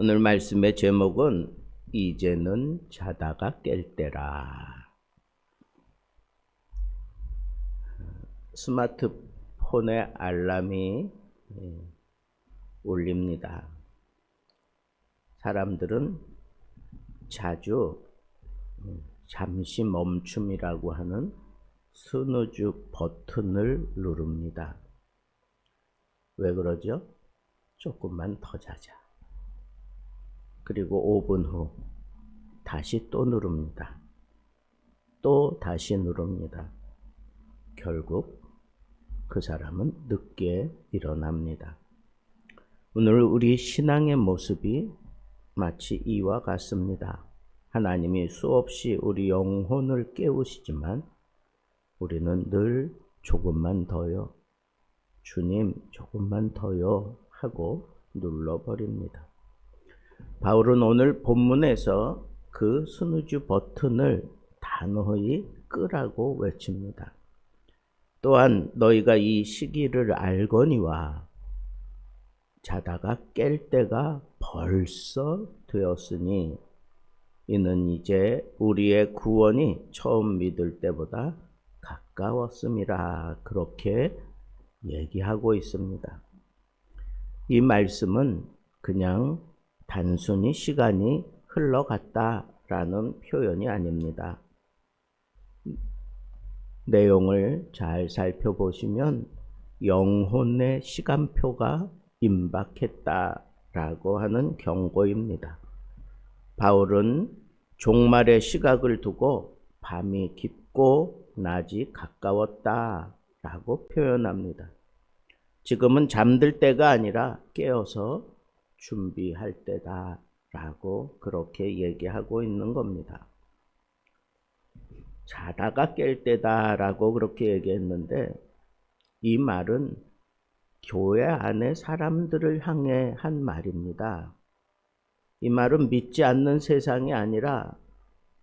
오늘 말씀의 제목은 이제는 자다가 깰 때라. 스마트폰에 알람이 예, 울립니다. 사람들은 자주 음, 잠시 멈춤이라고 하는 스누즈 버튼을 누릅니다. 왜 그러죠? 조금만 더 자자. 그리고 5분 후 다시 또 누릅니다. 또 다시 누릅니다. 결국 그 사람은 늦게 일어납니다. 오늘 우리 신앙의 모습이 마치 이와 같습니다. 하나님이 수없이 우리 영혼을 깨우시지만 우리는 늘 조금만 더요. 주님, 조금만 더요. 하고 눌러버립니다. 바울은 오늘 본문에서 그 스누즈 버튼을 단호히 끄라고 외칩니다. 또한 너희가 이 시기를 알거니와 자다가 깰 때가 벌써 되었으니 이는 이제 우리의 구원이 처음 믿을 때보다 가까웠음이라 그렇게 얘기하고 있습니다. 이 말씀은 그냥 단순히 시간이 흘러갔다라는 표현이 아닙니다. 내용을 잘 살펴보시면 영혼의 시간표가 임박했다라고 하는 경고입니다. 바울은 종말의 시각을 두고 밤이 깊고 낮이 가까웠다라고 표현합니다. 지금은 잠들 때가 아니라 깨어서 준비할 때다 라고 그렇게 얘기하고 있는 겁니다. 자다가 깰 때다 라고 그렇게 얘기했는데 이 말은 교회 안의 사람들을 향해 한 말입니다. 이 말은 믿지 않는 세상이 아니라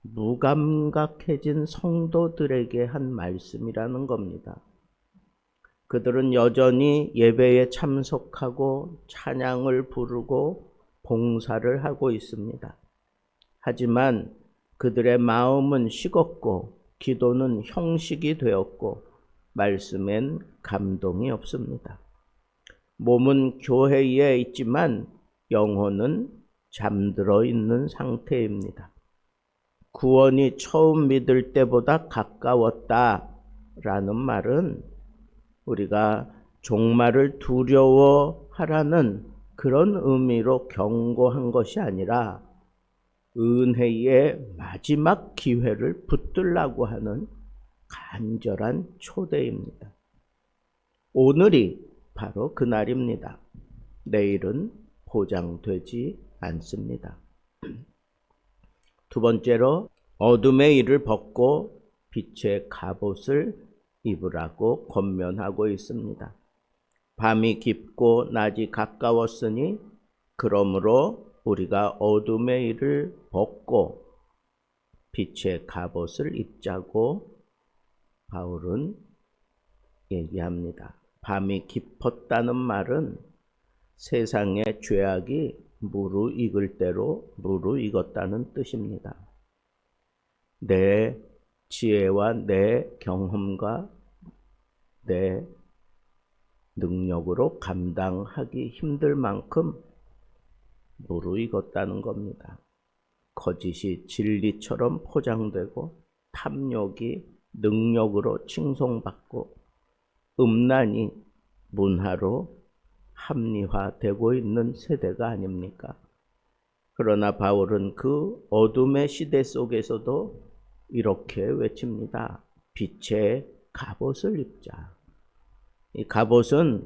무감각해진 성도들에게 한 말씀이라는 겁니다. 그들은 여전히 예배에 참석하고 찬양을 부르고 봉사를 하고 있습니다. 하지만 그들의 마음은 식었고 기도는 형식이 되었고 말씀엔 감동이 없습니다. 몸은 교회에 있지만 영혼은 잠들어 있는 상태입니다. 구원이 처음 믿을 때보다 가까웠다라는 말은 우리가 종말을 두려워하라는 그런 의미로 경고한 것이 아니라 은혜의 마지막 기회를 붙들라고 하는 간절한 초대입니다. 오늘이 바로 그날입니다. 내일은 보장되지 않습니다. 두 번째로 어둠의 일을 벗고 빛의 갑옷을 입으라고 권면하고 있습니다. 밤이 깊고 낮이 가까웠으니 그러므로 우리가 어둠의 일을 벗고 빛의 갑옷을 입자고 바울은 얘기합니다. 밤이 깊었다는 말은 세상의 죄악이 무르익을 대로 무르익었다는 뜻입니다. 내 지혜와 내 경험과 내 능력으로 감당하기 힘들 만큼 무르익었다는 겁니다. 거짓이 진리처럼 포장되고 탐욕이 능력으로 칭송받고 음란이 문화로 합리화되고 있는 세대가 아닙니까? 그러나 바울은 그 어둠의 시대 속에서도 이렇게 외칩니다. 빛의 갑옷을 입자. 이 갑옷은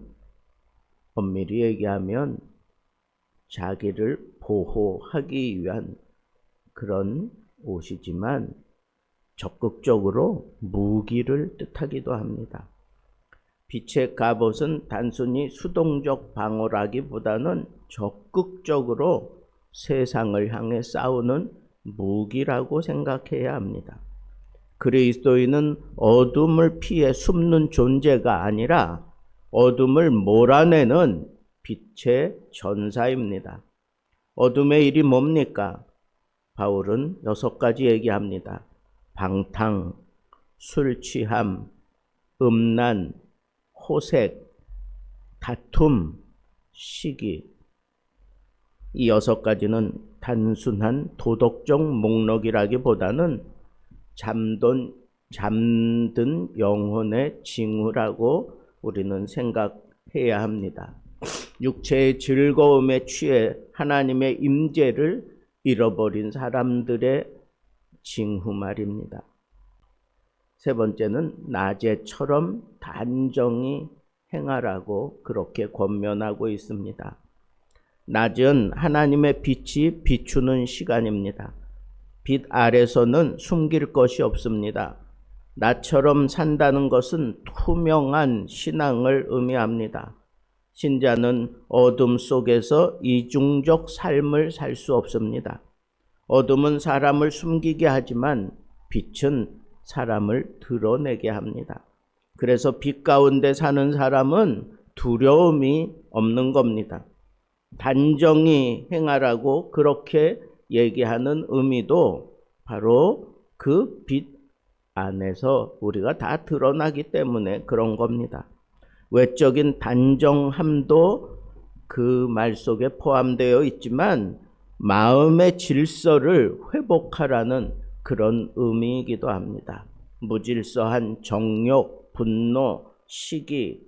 엄밀히 얘기하면 자기를 보호하기 위한 그런 옷이지만 적극적으로 무기를 뜻하기도 합니다. 빛의 갑옷은 단순히 수동적 방어라기보다는 적극적으로 세상을 향해 싸우는 무기라고 생각해야 합니다. 그리스도인은 어둠을 피해 숨는 존재가 아니라 어둠을 몰아내는 빛의 전사입니다. 어둠의 일이 뭡니까? 바울은 여섯 가지 얘기합니다. 방탕, 술 취함, 음란, 호색, 다툼, 시기. 이 여섯 가지는 단순한 도덕적 목록이라기보다는 잠든, 잠든 영혼의 징후라고 우리는 생각해야 합니다. 육체의 즐거움에 취해 하나님의 임재를 잃어버린 사람들의 징후 말입니다. 세 번째는 낮에처럼 단정히 행하라고 그렇게 권면하고 있습니다. 낮은 하나님의 빛이 비추는 시간입니다. 빛 아래서는 숨길 것이 없습니다. 나처럼 산다는 것은 투명한 신앙을 의미합니다. 신자는 어둠 속에서 이중적 삶을 살 수 없습니다. 어둠은 사람을 숨기게 하지만 빛은 사람을 드러내게 합니다. 그래서 빛 가운데 사는 사람은 두려움이 없는 겁니다. 단정히 행하라고 그렇게 얘기하는 의미도 바로 그 빛 안에서 우리가 다 드러나기 때문에 그런 겁니다. 외적인 단정함도 그 말 속에 포함되어 있지만 마음의 질서를 회복하라는 그런 의미이기도 합니다. 무질서한 정욕, 분노, 시기,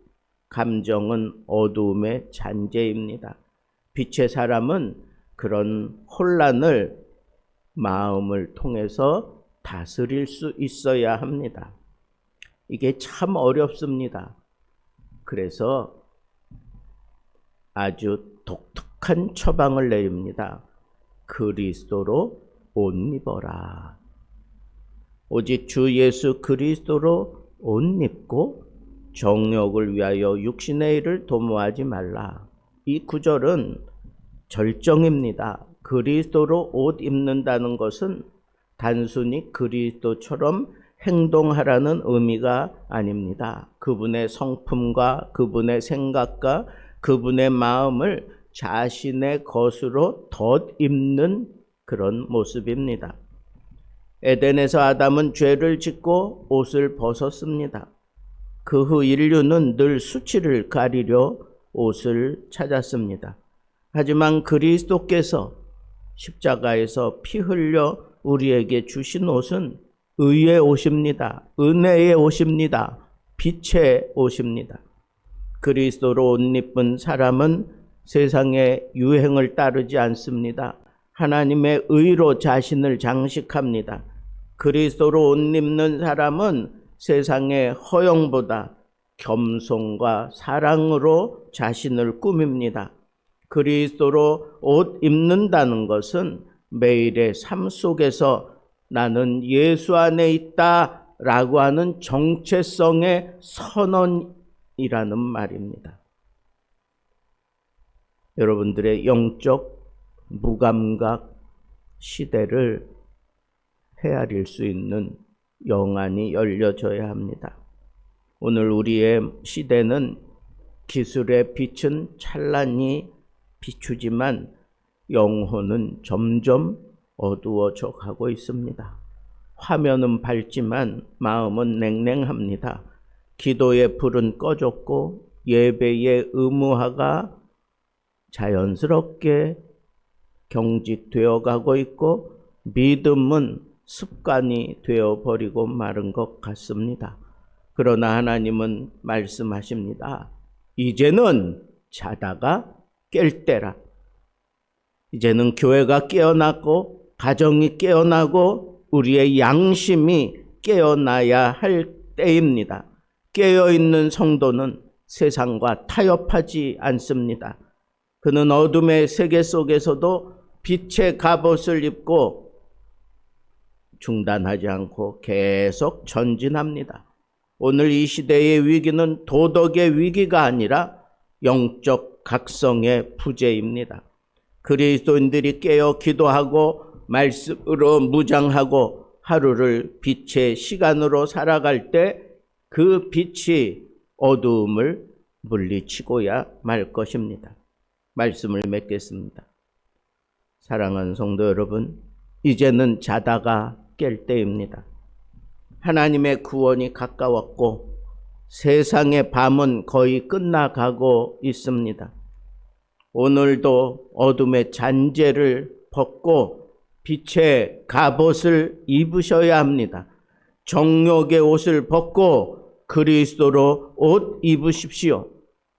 감정은 어두움의 잔재입니다. 빛의 사람은 그런 혼란을 마음을 통해서 다스릴 수 있어야 합니다. 이게 참 어렵습니다. 그래서 아주 독특한 처방을 내립니다. 그리스도로 옷 입어라. 오직 주 예수 그리스도로 옷 입고 정욕을 위하여 육신의 일을 도모하지 말라. 이 구절은 절정입니다. 그리스도로 옷 입는다는 것은 단순히 그리스도처럼 행동하라는 의미가 아닙니다. 그분의 성품과 그분의 생각과 그분의 마음을 자신의 것으로 덧입는 그런 모습입니다. 에덴에서 아담은 죄를 짓고 옷을 벗었습니다. 그 후 인류는 늘 수치를 가리려 옷을 찾았습니다. 하지만 그리스도께서 십자가에서 피 흘려 우리에게 주신 옷은 의의 옷입니다. 은혜의 옷입니다. 빛의 옷입니다. 그리스도로 옷 입은 사람은 세상의 유행을 따르지 않습니다. 하나님의 의로 자신을 장식합니다. 그리스도로 옷 입는 사람은 세상의 허영보다 겸손과 사랑으로 자신을 꾸밉니다. 그리스도로 옷 입는다는 것은 매일의 삶 속에서 나는 예수 안에 있다 라고 하는 정체성의 선언이라는 말입니다. 여러분들의 영적 무감각 시대를 헤아릴 수 있는 영안이 열려져야 합니다. 오늘 우리의 시대는 기술의 빛은 찬란히 비추지만 영혼은 점점 어두워져 가고 있습니다. 화면은 밝지만 마음은 냉랭합니다. 기도의 불은 꺼졌고 예배의 의무화가 자연스럽게 경직되어 가고 있고 믿음은 습관이 되어 버리고 마른 것 같습니다. 그러나 하나님은 말씀하십니다. 이제는 자다가 깰 때라. 이제는 교회가 깨어났고 가정이 깨어나고 우리의 양심이 깨어나야 할 때입니다. 깨어 있는 성도는 세상과 타협하지 않습니다. 그는 어둠의 세계 속에서도 빛의 갑옷을 입고 중단하지 않고 계속 전진합니다. 오늘 이 시대의 위기는 도덕의 위기가 아니라 영적 각성의 부재입니다. 그리스도인들이 깨어 기도하고 말씀으로 무장하고 하루를 빛의 시간으로 살아갈 때 그 빛이 어두움을 물리치고야 말 것입니다. 말씀을 맺겠습니다. 사랑하는 성도 여러분, 이제는 자다가 깰 때입니다. 하나님의 구원이 가까웠고 세상의 밤은 거의 끝나가고 있습니다. 오늘도 어둠의 잔재를 벗고 빛의 갑옷을 입으셔야 합니다. 정욕의 옷을 벗고 그리스도로 옷 입으십시오.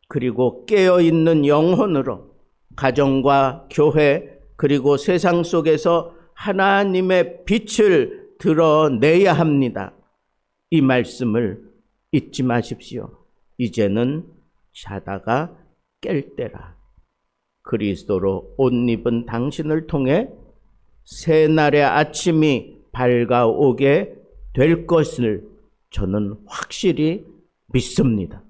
그리고 깨어 있는 영혼으로 가정과 교회 그리고 세상 속에서 하나님의 빛을 드러내야 합니다. 이 말씀을 잊지 마십시오. 이제는 자다가 깰 때라. 그리스도로 옷 입은 당신을 통해 새날의 아침이 밝아오게 될 것을 저는 확실히 믿습니다.